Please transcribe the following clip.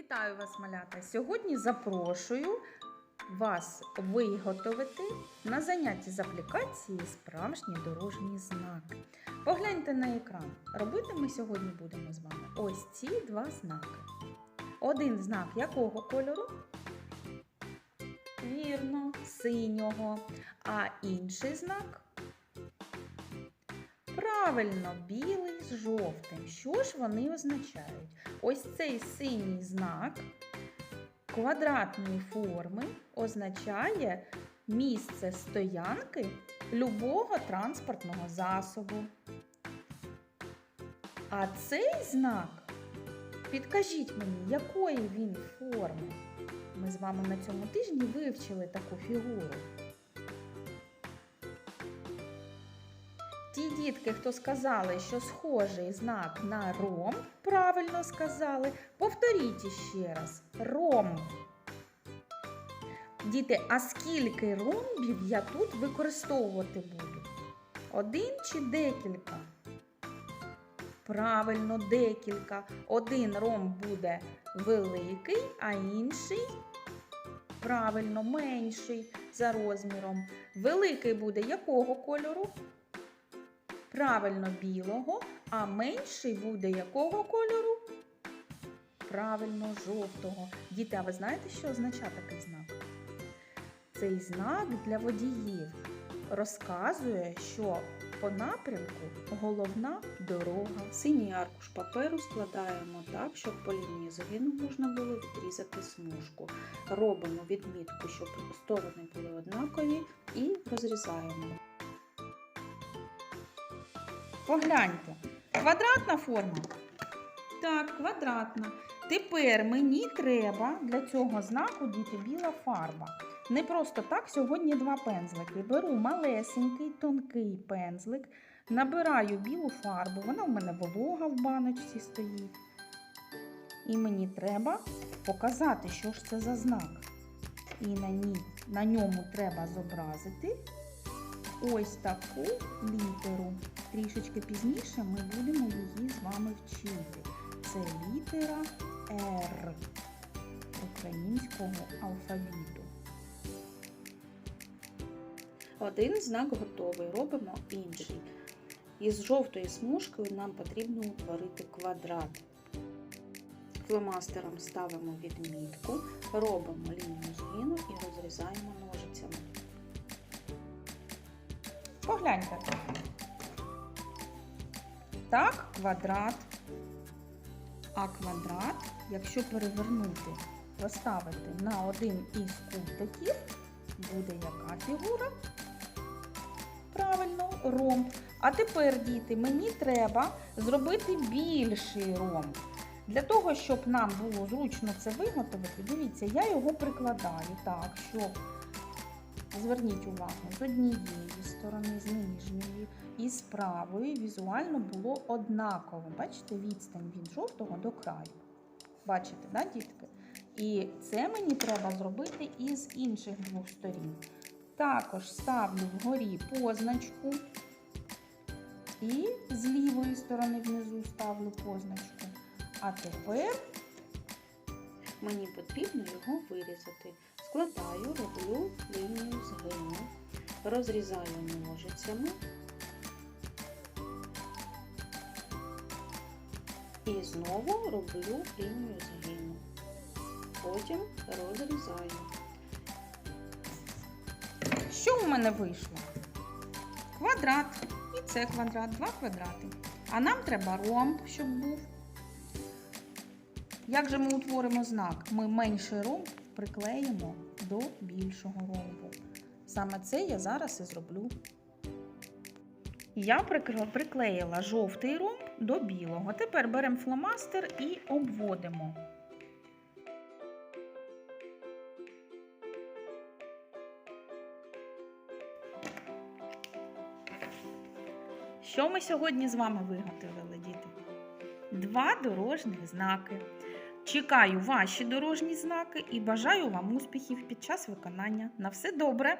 Вітаю вас, малята! Сьогодні запрошую вас виготовити на занятті з аплікації справжні дорожні знаки. Погляньте на екран. Робити ми сьогодні будемо з вами ось ці два знаки. Один знак якого кольору? Вірно, синього. А інший знак? Правильно, білий з жовтим. Що ж вони означають? Ось цей синій знак квадратної форми означає місце стоянки любого транспортного засобу. А цей знак, підкажіть мені, якої він форми? Ми з вами на цьому тижні вивчили таку фігуру. Ті дітки, хто сказали, що схожий знак на ром, правильно сказали, повторіть іще раз. Ром. Діти, а скільки ромбів я тут використовувати буду? Один чи декілька? Правильно, декілька. Один ромб буде великий, а інший правильно менший за розміром. Великий буде якого кольору? Правильно білого, а менший буде якого кольору? Правильно, жовтого. Діти, а ви знаєте, що означає такий знак? Цей знак для водіїв розказує, що по напрямку головна дорога. Синій аркуш паперу складаємо так, щоб по лінії згину можна було відрізати смужку. Робимо відмітку, щоб сторони були однакові, і розрізаємо. Погляньте, квадратна форма? Так, квадратна. Тепер мені треба для цього знаку діти біла фарба. Не просто так, сьогодні два пензлики. Беру малесенький, тонкий пензлик, набираю білу фарбу, вона у мене волога в баночці стоїть. І мені треба показати, що ж це за знак. І на, ній, на ньому треба зобразити ось таку літеру. Трішечки пізніше ми будемо її з вами вчити. Це літера Р українського алфавіту. Один знак готовий, робимо інший. Із жовтої смужкою нам потрібно утворити квадрат. Фломастером ставимо відмітку, робимо лінію згину і розрізаємо ножицями. Погляньте. Так, квадрат. А квадрат, якщо перевернути, поставити на один із кутиків, буде яка фігура? Правильно, ромб. А тепер, діти, мені треба зробити більший ромб. Для того, щоб нам було зручно це виготовити, дивіться, я його прикладаю так, щоб Зверніть увагу, з однієї сторони, з нижньої і з правої візуально було однаково. Бачите, відстань від жовтого до краю. Бачите, да, дітки? І це мені треба зробити і з інших двох сторін. Також ставлю вгорі позначку. І з лівої сторони внизу ставлю позначку. А тепер Мені потрібно його вирізати. Складаю, роблю лінію згину, розрізаю ножицями і знову роблю лінію згину. Потім розрізаю. Що у мене вийшло? Квадрат. І це квадрат, два квадрати. А нам треба ромб, щоб був. Як же ми утворимо знак? Ми менший ромб приклеїмо до більшого ромбу. Саме це я зараз і зроблю. Я приклеїла жовтий ромб до білого. Тепер беремо фломастер і обводимо. Що ми сьогодні з вами виготовили, діти? Два дорожніх знаки. Чекаю ваші дорожні знаки і бажаю вам успіхів під час виконання. На все добре!